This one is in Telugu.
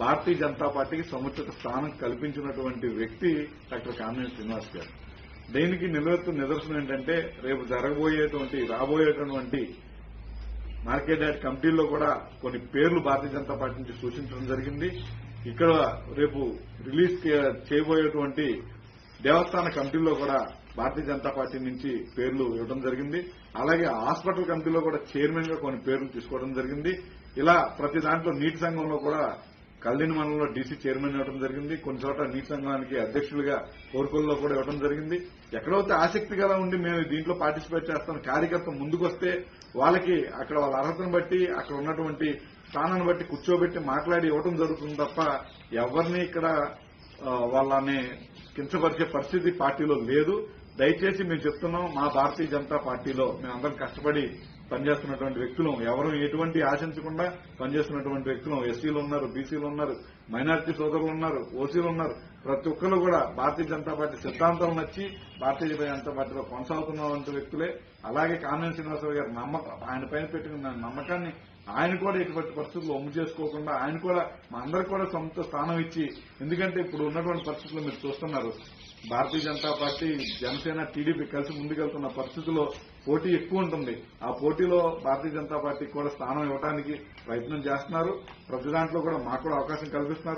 భారతీయ జనతా పార్టీకి సముచిత స్థానం కల్పించినటువంటి వ్యక్తి డాక్టర్ కామినేని శ్రీనివాస్ గారు. దీనికి నిలవెత్తు నిదర్శనం ఏంటంటే రేపు జరగబోయేటువంటి రాబోయేటువంటి మార్కెట్ యాడ్ కమిటీల్లో కూడా కొన్ని పేర్లు భారతీయ జనతా పార్టీ నుంచి సూచించడం జరిగింది. ఇక్కడ రేపు రిలీజ్ చేయబోయేటువంటి దేవస్థాన కమిటీల్లో కూడా భారతీయ జనతా పార్టీ నుంచి పేర్లు ఇవ్వడం జరిగింది. అలాగే హాస్పిటల్ కమిటీలో కూడా చైర్మన్గా కొన్ని పేర్లు తీసుకోవడం జరిగింది. ఇలా ప్రతి దాంట్లో నీటి సంఘంలో కూడా కల్దిని మండలంలో డీసీ చైర్మన్ ఇవ్వడం జరిగింది. కొన్ని చోట్ల నీటి సంఘానికి అధ్యక్షులుగా కోరుకొల్లో కూడా ఇవ్వడం జరిగింది. ఎక్కడైతే ఆసక్తిగా ఉండి మేము దీంట్లో పార్టిసిపేట్ చేస్తాం. కార్యకర్త ముందుకు వస్తే వాళ్ళకి అక్కడ వాళ్ళ అర్హతను బట్టి అక్కడ ఉన్నటువంటి స్థానాన్ని బట్టి కూర్చోబెట్టి మాట్లాడి ఇవ్వడం జరుగుతుంది తప్ప ఎవరిని ఇక్కడ వాళ్ళని కించపరిచే పరిస్థితి పార్టీలో లేదు. దయచేసి మేము చెప్తున్నాం మా భారతీయ జనతా పార్టీలో మేమందరం కష్టపడి పనిచేస్తున్నటువంటి వ్యక్తులు. ఎవరు ఎటువంటి ఆశించకుండా పనిచేస్తున్నటువంటి వ్యక్తులు. ఎస్సీలు ఉన్నారు బీసీలు ఉన్నారు మైనారిటీ సోదరులు ఉన్నారు ఓసీలు ఉన్నారు. ప్రతి ఒక్కరు కూడా భారతీయ జనతా పార్టీ సిద్ధాంతం నచ్చి భారతీయ జనతా పార్టీలో కొనసాగుతున్నటువంటి వ్యక్తులే. అలాగే కామినేని శ్రీనివాసరావు గారి నమ్మకం ఆయన పైన పెట్టుకున్న నమ్మకాన్ని ఆయన కూడా ఇటువంటి పరిస్థితులు ఒమ్ము చేసుకోకుండా ఆయన కూడా మా అందరికి కూడా సొంత స్థానం ఇచ్చి ఎందుకంటే ఇప్పుడు ఉన్నటువంటి పరిస్థితులు మీరు చూస్తున్నారు. భారతీయ జనతా పార్టీ జనసేన టీడీపీ కలిసి ముందుకెళ్తున్న పరిస్థితుల్లో పోటీ ఎక్కువ ఉంటుంది. ఆ పోటీ పోటీలో భారతీయ జనతా పార్టీకి కూడా స్థానం ఇవ్వడానికి ప్రయత్నం చేస్తున్నారు. ప్రతి దాంట్లో కూడా మాకు కూడా అవకాశం కల్పిస్తున్నారు.